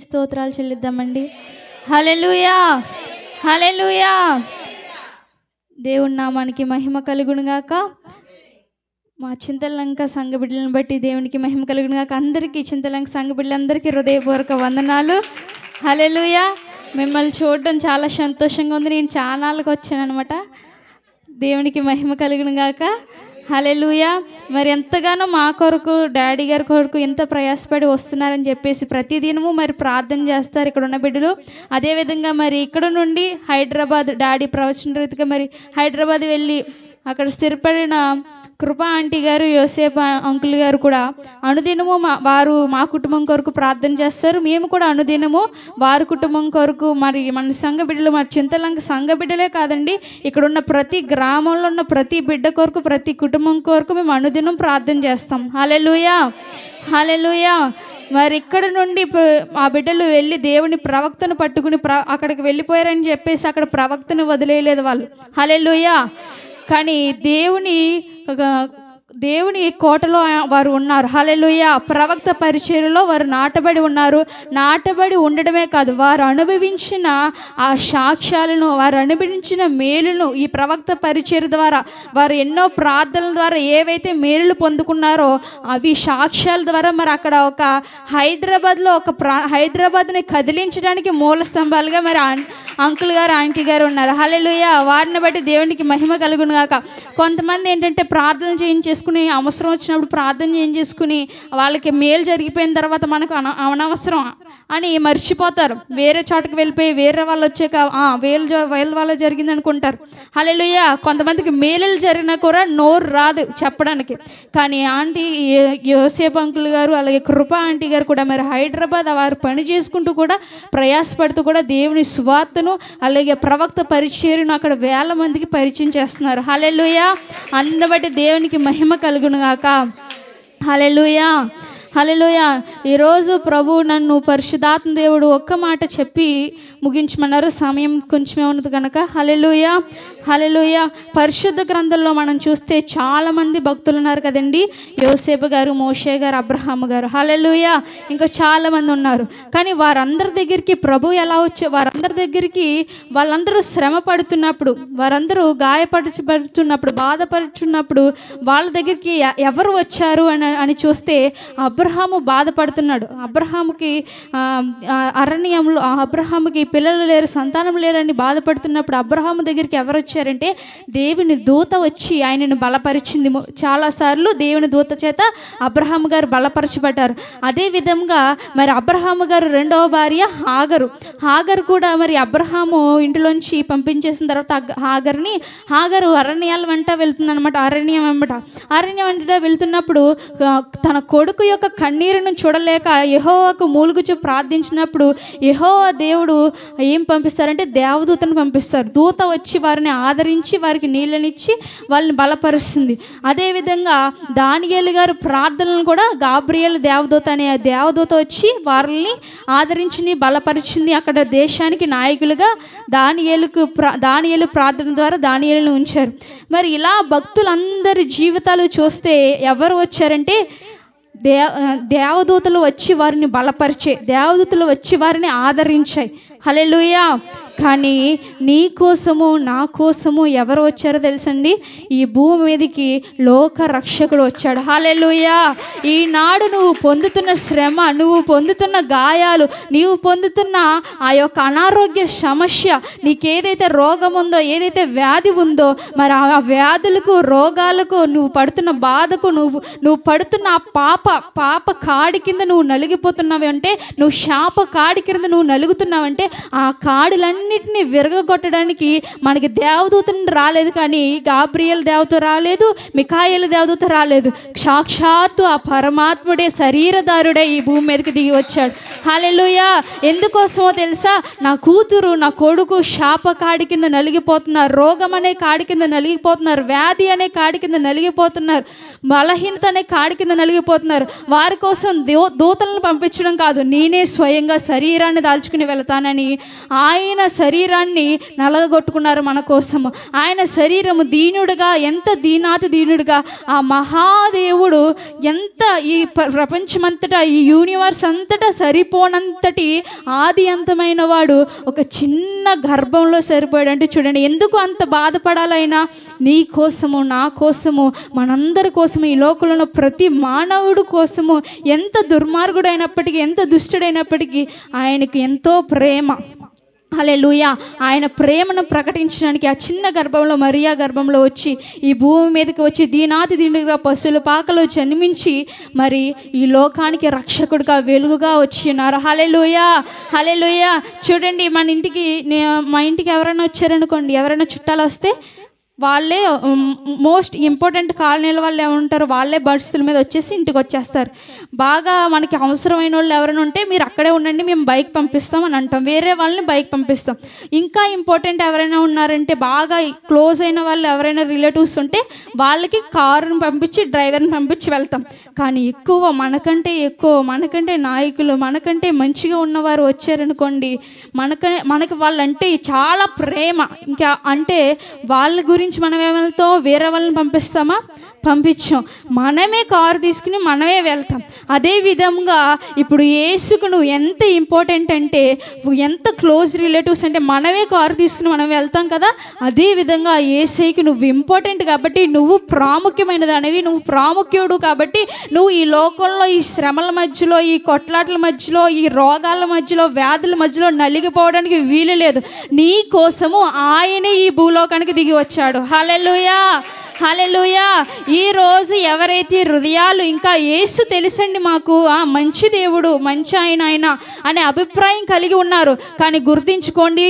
స్తోత్రాలు చెల్లిద్దామండి. Hallelujah hallelujah దేవుని నామానికి మహిమ కలుగునుగాక మా చింతలంక సంఘ బిడ్డలను బట్టి దేవునికి మహిమ కలుగునుగాక అందరికీ చింతలంక సంఘ బిడ్డలందరికీ హృదయపూర్వక వందనాలు. హలెలుయా మిమ్మల్ని చూడడం చాలా సంతోషంగా ఉంది. నేను చాలా వచ్చాను అనమాట దేవునికి మహిమ కలుగునుగాక గాక. హలెలుయా మరి ఎంతగానో మా కొరకు డాడీ గారి కొరకు ఎంత ప్రయాసపడి వస్తున్నారని చెప్పేసి ప్రతిదినము మరి ప్రార్థన చేస్తారు ఇక్కడ ఉన్న బిడ్డలు. అదేవిధంగా మరి ఇక్కడ నుండి హైదరాబాద్ డాడీ ప్రవచన రీతిగా మరి హైదరాబాద్ వెళ్ళి అక్కడ స్థిరపడిన కృపా ఆంటీ గారు యోసేపు అంకుల్ గారు కూడా అనుదినము మా వారు మా కుటుంబం కొరకు ప్రార్థన చేస్తారు. మేము కూడా అనుదినము వారి కుటుంబం కొరకు మరి మన సంఘ బిడ్డలు మరి చింతలంక సంఘ బిడ్డలే కాదండి. ఇక్కడ ఉన్న ప్రతి గ్రామంలో ఉన్న ప్రతి బిడ్డ కొరకు ప్రతి కుటుంబం కొరకు మేము అనుదినం ప్రార్థన చేస్తాం. హలెలుయా హలెలుయా మరి ఇక్కడ నుండి మా ఆ బిడ్డలు వెళ్ళి దేవుని ప్రవక్తను పట్టుకుని ప్ర అక్కడికి వెళ్ళిపోయారని చెప్పేసి అక్కడ ప్రవక్తను వదిలేయలేదు వాళ్ళు. హలెలుయా కానీ దేవుని ఒక దేవుని కోటలో వారు ఉన్నారు. హలెలుయ ప్రవక్త పరిచర్యలో వారు నాటబడి ఉన్నారు. నాటబడి ఉండడమే కాదు వారు అనుభవించిన ఆ సాక్ష్యాలను వారు అనుభవించిన మేలును ఈ ప్రవక్త పరిచర్య ద్వారా వారు ఎన్నో ప్రార్థనల ద్వారా ఏవైతే మేలులు పొందుకున్నారో అవి సాక్ష్యాల ద్వారా మరి అక్కడ ఒక హైదరాబాద్లో ఒక ప్రా హైదరాబాద్ని కదిలించడానికి మూల స్తంభాలుగా మరి అం- అంకుల్ గారు ఆంటీ గారు ఉన్నారు. హలెలుయ వారిని బట్టి దేవునికి మహిమ కలుగును గాక. కొంతమంది ఏంటంటే ప్రార్థన చేసుకుని అవసరం వచ్చినప్పుడు ప్రార్థన చేసుకుని వాళ్ళకి మేలు జరిగిపోయిన తర్వాత మనకు అన అనవసరం అని మర్చిపోతారు. వేరే చోటకి వెళ్ళిపోయి వేరే వాళ్ళు వచ్చాక "ఆ, వేలు జ- వేలు వాళ్ళ జరిగింది అనుకుంటారు హలెలుయ కొంతమందికి మేలులు జరిగినా కూడా నోరు రాదు చెప్పడానికి. కానీ ఆంటీ యో- యోసేపు అంకుల్ గారు అలాగే కృప ఆంటీ గారు కూడా మరి హైదరాబాద్ వారు పని చేసుకుంటూ కూడా ప్రయాసపడుతూ కూడా దేవుని సువార్తను అలాగే ప్రవక్త పరిచయను అక్కడ వేల మందికి పరిచయం చేస్తున్నారు. హలెలుయ అందబట్టి దేవునికి మహిమ కలుగును గాక. హలెలుయా హలెలుయా ఈరోజు ప్రభు నన్ను పరిశుధాత్మ దేవుడు ఒక్క మాట చెప్పి ముగించమన్నారు. సమయం కొంచెమే ఉన్నది కనుక హలెలుయా హలెలుయా పరిశుద్ధ గ్రంథంలో మనం చూస్తే చాలామంది భక్తులు ఉన్నారు కదండి. యోసేపు గారు మోషే గారు అబ్రహాం గారు. హలెలుయా ఇంకా చాలామంది ఉన్నారు. కానీ వారందరి దగ్గరికి ప్రభు ఎలా వచ్చే వారందరి దగ్గరికి వాళ్ళందరూ శ్రమ పడుతున్నప్పుడు వారందరూ గాయపరచబడుతున్నప్పుడు బాధపడుతున్నప్పుడు వాళ్ళ దగ్గరికి ఎ- ఎవరు వచ్చారు అని అని చూస్తే అబ్రహాము బాధపడుతున్నాడు. అబ్రహాముకి అరణ్యంలో అబ్రహాముకి పిల్లలు లేరు సంతానం లేరని బాధపడుతున్నప్పుడు అబ్రహాము దగ్గరికి ఎవరు వచ్చారంటే దేవుని దూత వచ్చి ఆయనను బలపరిచింది. చాలాసార్లు దేవుని దూత చేత అబ్రహాము గారు బలపరచబడ్డారు. అదే విధంగా మరి అబ్రహాము గారు రెండవ భార్య హాగరు. హాగర్ కూడా మరి అబ్రహాము ఇంటిలోంచి పంపించేసిన తర్వాత హాగర్ని హాగరు అరణ్యాల వెంట వెళ్తుందనమాట అరణ్యం వెంట అరణ్యం వెంట వెళ్తున్నప్పుడు తన కొడుకు యొక్క కన్నీరును చూడలేక యెహోవాకు మూలుగుచు ప్రార్థించినప్పుడు యెహోవా దేవుడు ఏం పంపిస్తారంటే దేవదూతను పంపిస్తారు. దూత వచ్చి వారిని ఆదరించి వారికి నీళ్ళనిచ్చి వాళ్ళని బలపరుస్తుంది. అదేవిధంగా దానియేలు గారు ప్రార్థనలను కూడా గాబ్రియల్ దేవదూత అనే దేవదూత వచ్చి వారిని ఆదరించింది బలపరిచింది అక్కడ దేశానికి నాయకులుగా దానియేలుకు ప్రా దానియేలు ప్రార్థన ద్వారా దానియేలును ఉంచారు. మరి ఇలా భక్తులందరి జీవితాలు చూస్తే ఎవరు వచ్చారంటే దే దేవదూతలు వచ్చి వారిని బలపరిచే దేవదూతలు వచ్చి వారిని ఆదరించాయి. హలెలుయా కానీ నీ కోసము నా కోసము ఎవరు వచ్చారో తెలుసండి? ఈ భూమి మీదకి లోక రక్షకుడు వచ్చాడు. హలెలుయా ఈనాడు నువ్వు పొందుతున్న శ్రమ నువ్వు పొందుతున్న గాయాలు నీవు పొందుతున్న ఆ యొక్క అనారోగ్య సమస్య నీకేదైతే రోగం ఉందో ఏదైతే వ్యాధి ఉందో మరి ఆ వ్యాధులకు రోగాలకు నువ్వు పడుతున్న బాధకు నువ్వు నువ్వు పడుతున్న ఆ పాప పాప కాడి కింద నువ్వు నలిగిపోతున్నావు అంటే నువ్వు శాప కాడి కింద నువ్వు నలుగుతున్నావంటే ఆ కాడులన్నిటిని విరగొట్టడానికి మనకి దేవదూతని రాలేదు కానీ గాబ్రియల్ దేవత రాలేదు మిఖాయిల దేవదూత రాలేదు. సాక్షాత్తు ఆ పరమాత్ముడే శరీరదారుడే ఈ భూమి మీదకి దిగి వచ్చాడు. హాలెలుయా ఎందుకోసమో తెలుసా? నా కూతురు నా కొడుకు శాప కాడి కింద నలిగిపోతున్నారు రోగం అనే కాడి కింద నలిగిపోతున్నారు వ్యాధి అనే కాడి కింద నలిగిపోతున్నారు బలహీనత అనే కాడి కింద నలిగిపోతున్నారు. వారి కోసం దో దూతలను పంపించడం కాదు నేనే స్వయంగా శరీరాన్ని దాల్చుకుని వెళతానని ఆయన శరీరాన్ని నలగగొట్టుకున్నారు మన కోసము. ఆయన శరీరము దీనుడుగా ఎంత దీనాతి దీనుడుగా ఆ మహాదేవుడు ఎంత ఈ ప్రపంచమంతటా ఈ యూనివర్స్ అంతటా సరిపోనంతటి ఆది అంతమైన వాడు ఒక చిన్న గర్భంలో సరిపోయాడు అంటే చూడండి ఎందుకు అంత బాధపడాలైనా? నీ కోసము నా కోసము మనందరి కోసము ఈ లోకంలో ప్రతి మానవుడు కోసము ఎంత దుర్మార్గుడైనప్పటికీ ఎంత దుష్టుడైనప్పటికీ ఆయనకు ఎంతో ప్రేమ. హల్లెలూయా. ఆయన ప్రేమను ప్రకటించడానికి ఆ చిన్న గర్భంలో మరియా గర్భంలో వచ్చి ఈ భూమి మీదకి వచ్చి దీనాతి దీనిగా పశువుల పాకలో జన్మించి మరి ఈ లోకానికి రక్షకుడిగా వెలుగుగా వచ్చినారు హలే లూయ చూడండి మన ఇంటికి మా ఇంటికి ఎవరైనా వచ్చారనుకోండి ఎవరైనా చుట్టాలు వస్తే వాళ్ళే మోస్ట్ ఇంపార్టెంట్ కాలనీల వాళ్ళు ఏమంటారు వాళ్ళే బస్సుల మీద వచ్చేసి ఇంటికి వచ్చేస్తారు. బాగా మనకి అవసరమైన వాళ్ళు ఎవరైనా ఉంటే మీరు అక్కడే ఉండండి మేము బైక్ పంపిస్తాం అని అంటాం. వేరే వాళ్ళని బైక్ పంపిస్తాం. ఇంకా ఇంపార్టెంట్ ఎవరైనా ఉన్నారంటే బాగా క్లోజ్ అయిన వాళ్ళు ఎవరైనా రిలేటివ్స్ ఉంటే వాళ్ళకి కారుని పంపించి డ్రైవర్ని పంపించి వెళ్తాం. కానీ ఎక్కువ మనకంటే ఎక్కువ మనకంటే నాయకులు మనకంటే మంచిగా ఉన్నవారు వచ్చారనుకోండి మనక మనకి వాళ్ళంటే చాలా ప్రేమ. ఇంకా అంటే వాళ్ళ గురించి మనం ఏమెళ్తాం? వేరే వాళ్ళని పంపిస్తామా? పంపించాం. మనమే కారు తీసుకుని మనమే వెళ్తాం. అదే విధంగా ఇప్పుడు ఏసుకు నువ్వు ఎంత ఇంపార్టెంట్ అంటే ఎంత క్లోజ్ రిలేటివ్స్ అంటే మనమే కారు తీసుకుని మనం వెళ్తాం కదా? అదే విధంగా ఏసైకి నువ్వు ఇంపార్టెంట్ కాబట్టి నువ్వు ప్రాముఖ్యమైనది అనేవి నువ్వు ప్రాముఖ్యుడు కాబట్టి నువ్వు ఈ లోకంలో ఈ శ్రమల మధ్యలో ఈ కొట్లాటల మధ్యలో ఈ రోగాల మధ్యలో వ్యాధుల మధ్యలో నలిగిపోవడానికి వీలు లేదు. నీ కోసము ఆయనే ఈ భూలోకానికి దిగి వచ్చాడు. హలెలుయా హలెలుయా ఈ రోజు ఎవరైతే హృదయాలు ఇంకా ఏసు తెలుసండి మాకు ఆ మంచి దేవుడు మంచి ఆయన ఆయన అనే అభిప్రాయం కలిగి ఉన్నారు. కానీ గుర్తించుకోండి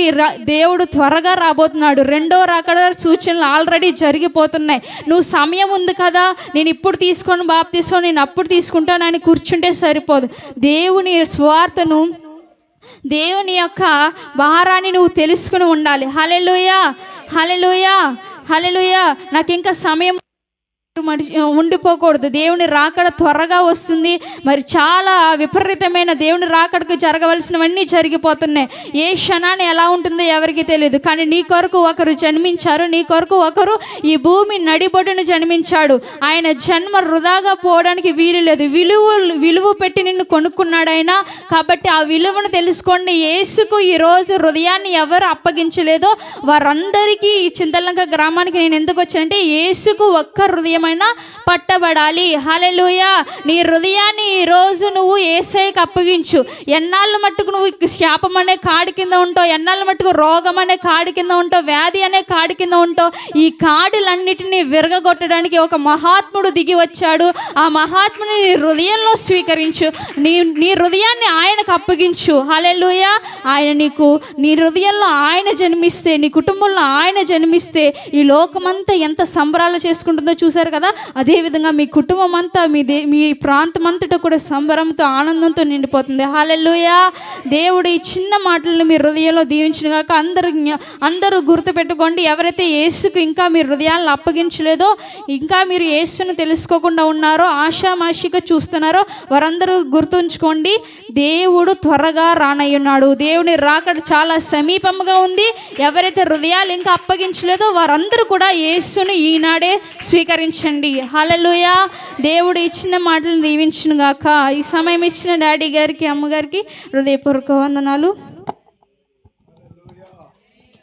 దేవుడు త్వరగా రాబోతున్నాడు. రెండో రాకడ సూచనలు ఆల్రెడీ జరిగిపోతున్నాయి. నువ్వు సమయం ఉంది కదా నేను ఇప్పుడు తీసుకొని బాబు తీసుకొని నేను అప్పుడు తీసుకుంటానని కూర్చుంటే సరిపోదు. దేవుని స్వార్థను దేవుని యొక్క భారాన్ని నువ్వు తెలుసుకుని ఉండాలి. హలెలుయా హలెలుయా హలో నాకు ఇంకా సమయం మనిషి ఉండిపోకూడదు. దేవుని రాకడ త్వరగా వస్తుంది. మరి చాలా విపరీతమైన దేవుని రాకడకు జరగవలసినవన్నీ జరిగిపోతున్నాయి. ఏ క్షణాన్ని ఎలా ఉంటుందో ఎవరికి తెలియదు కానీ నీ కొరకు ఒకరు జన్మించారు. నీ కొరకు ఒకరు ఈ భూమి నడిబొడును జన్మించాడు. ఆయన జన్మ వృధాగా పోవడానికి వీలు లేదు. విలువ విలువ పెట్టి నిన్ను కొనుక్కున్నాడు ఆయన. కాబట్టి ఆ విలువను తెలుసుకోండి. యేసుకు ఈరోజు హృదయాన్ని ఎవరు అప్పగించలేదో వారందరికీ ఈ చింతలంక గ్రామానికి నేను ఎందుకు వచ్చానంటే యేసుకు ఒక్క హృదయం హృదయమైనా పట్టబడాలి. హలెలుయ నీ హృదయాన్ని ఈరోజు నువ్వు ఏసైకి అప్పగించు. ఎన్నాళ్ళు మట్టుకు నువ్వు శాపం అనే కాడి కింద ఉంటావు? ఎన్నాళ్ళ మట్టుకు రోగం అనే కాడి కింద ఉంటావు? వ్యాధి అనే కాడి కింద ఉంటావు? ఈ కాడులన్నిటినీ విరగగొట్టడానికి ఒక మహాత్ముడు దిగి వచ్చాడు. ఆ మహాత్ముని నీ హృదయంలో స్వీకరించు. నీ నీ హృదయాన్ని ఆయనకు అప్పగించు. హలెలుయ ఆయన నీకు నీ హృదయంలో ఆయన జన్మిస్తే నీ కుటుంబంలో ఆయన జన్మిస్తే ఈ లోకమంతా ఎంత సంబరాలు చేసుకుంటుందో చూశారు కదా? అదేవిధంగా మీ కుటుంబం అంతా మీ దే మీ ప్రాంతం అంతటా కూడా సంబరంతో ఆనందంతో నిండిపోతుంది. హాలెల్లుయా! దేవుడు ఈ చిన్న మాటలను మీ హృదయంలో దీవించిన కాక అందరూ అందరూ గుర్తుపెట్టుకోండి. ఎవరైతే యేసుకు ఇంకా మీ హృదయాలను అప్పగించలేదో ఇంకా మీరు యేసును తెలుసుకోకుండా ఉన్నారో ఆషామాషిగా చూస్తున్నారో వారందరూ గుర్తుంచుకోండి. దేవుడు త్వరగా రానయ్యున్నాడు. దేవుని రాకడ చాలా సమీపంగా ఉంది. ఎవరైతే హృదయాలు ఇంకా అప్పగించలేదో వారందరూ కూడా యేసును ఈనాడే దీవించండి హలలుయ దేవుడు ఇచ్చిన మాటలు దీవించును గాక ఈ సమయం ఇచ్చిన డాడీ గారికి అమ్మగారికి హృదయపూర్వక వందనాలు.